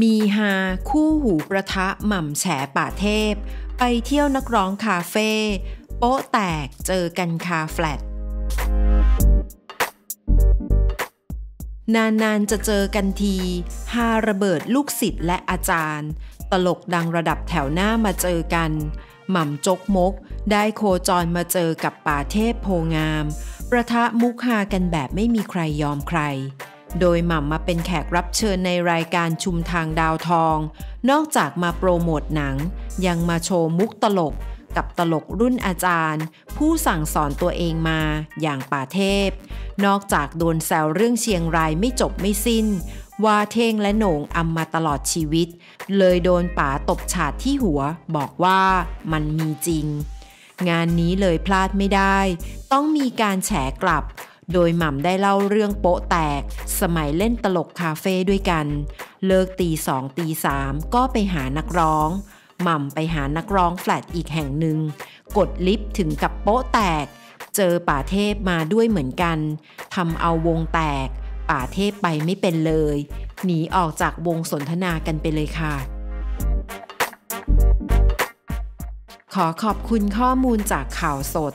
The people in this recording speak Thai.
มีฮาคู่หูประทะหม่ำแฉป่าเทพ ไปเที่ยวนักร้องคาเฟ่โป๊ะแตกเจอกันคาแฟลตนานๆจะเจอกันทีฮาระเบิดลูกศิษย์และอาจารย์ ตลกดังระดับแถวหน้ามาเจอกัน หม่ำจกมก ได้โคจรมาเจอกับป่าเทพโพงาม ประทะมุกฮากันแบบไม่มีใครยอมใคร โดยหม่ำมาเป็นแขกรับเชิญในรายการชุมทางดาวทอง นอกจากมาโปรโมทหนัง ยังมาโชว์มุกตลก กับตลกรุ่นอาจารย์ ผู้สั่งสอนตัวเองมาอย่างป่าเทพ นอกจากโดนแซวเรื่องเชียงรายไม่จบไม่สิ้น ว่าเท่งและโหน่งอำมาตลอดชีวิต เลยโดนป๋าตบฉาดที่หัว บอกว่ามันมีจริง งานนี้เลยพลาดไม่ได้ ต้องมีการแฉกลับ โดยหม่ำได้เล่าเรื่องโป๊ะแตก สมัยเล่นตลกคาเฟ่ด้วยกัน เลิกตีสองตีสามก็ไปหานักร้อง หม่ำไปหานักร้องแฟลตอีกแห่งหนึ่ง กดลิฟต์ถึงกับโป๊ะแตก เจอป่าเทพมาด้วยเหมือนกันทำเอาวงแตก ป่าเทพไปไม่เป็นเลย หนีออกจากวงสนทนากันไปเลยค่ะขอขอบคุณข้อมูลจากข่าวสด